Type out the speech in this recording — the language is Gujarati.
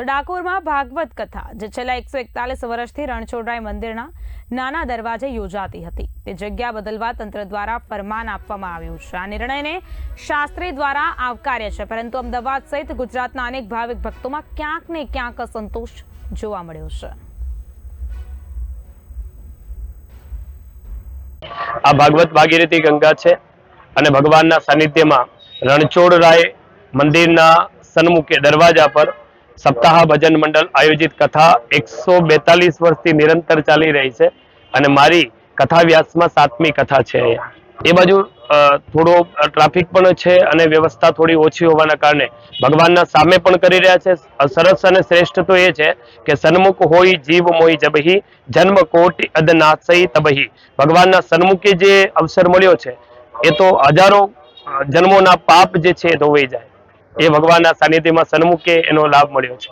તો ડાકોરમાં ભાગવત કથા, જે છેલ્લા એકસો એકતાલીસ વર્ષથી રણછોડરાય મંદિરના નાના દરવાજે યોજાતી હતી. તે જગ્યા બદલવા તંત્ર દ્વારા ફરમાન આપવામાં આવ્યું છે. આ નિર્ણયને શાસ્ત્રી દ્વારા આવકાર્ય છે. પરંતુ અમદાવાદ સહિત ગુજરાતના અનેક ભાવિક ભક્તોમાં ક્યાંક ને ક્યાંક અસંતોષ જોવા મળ્યો છે. આ ભાગવત ભાગીરથી ગંગા છે અને ભગવાનના સાનિધ્યમાં રણછોડરાય મંદિરના સન્મુખે દરવાજા પર સપ્તાહ ભજન મંડળ આયોજિત કથા એકસો બેતાલીસ વર્ષથી નિરંતર ચાલી રહી છે અને મારી કથા વ્યાસમાં સાતમી કથા છે. એ બાજુ થોડો ટ્રાફિક પણ છે અને વ્યવસ્થા થોડી ઓછી હોવાના કારણે ભગવાનના સામે પણ કરી રહ્યા છે. સરસ અને શ્રેષ્ઠ તો એ છે કે સન્મુખ હોય જીવ મોઈ જબહી, જન્મ કોટી અદનાસઈ તબહી. ભગવાનના સન્મુખે જે અવસર મળ્યો છે, એ તો હજારો જન્મોના પાપ જે છે ધોવાઈ જાય. એ ભગવાનના સાનિધ્યમાં સન્મુખે એનો લાભ મળ્યો છે.